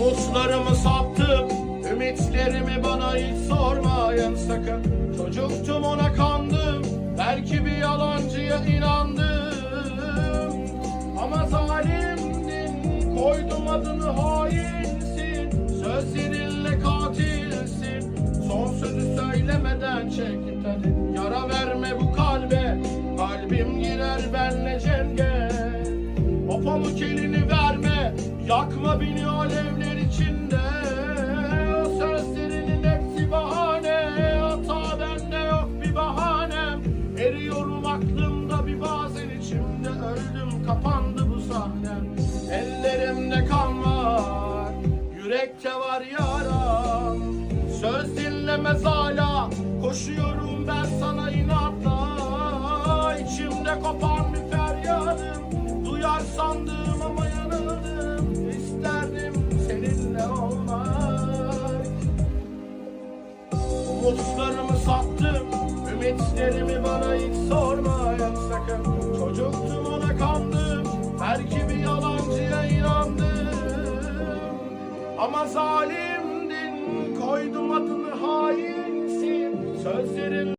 Umutlarımı sattım Ümitlerimi bana hiç sormayın sakın. Çocuktum ona kandım Belki bir yalancıya inandım. Ama zalimdin Koydum adını hainsin Sözlerinle katilsin. Son sözü söylemeden çekip tadı Yara verme bu kalbe Kalbim girer benle cenge. O pamuk elini verme Yakma beni alevler sahnem Ellerimde kan var Yürekte var yaram. Söz dinlemez hala Koşuyorum ben sana inatla. İçimde kopan bir feryadım Duyar sandım ama yanıldım İsterdim seninle olmak. Umutlarımı sattım Belki bir yalancıya inandım. Ama zalimdin Koydum adını hainsin. Sözlerin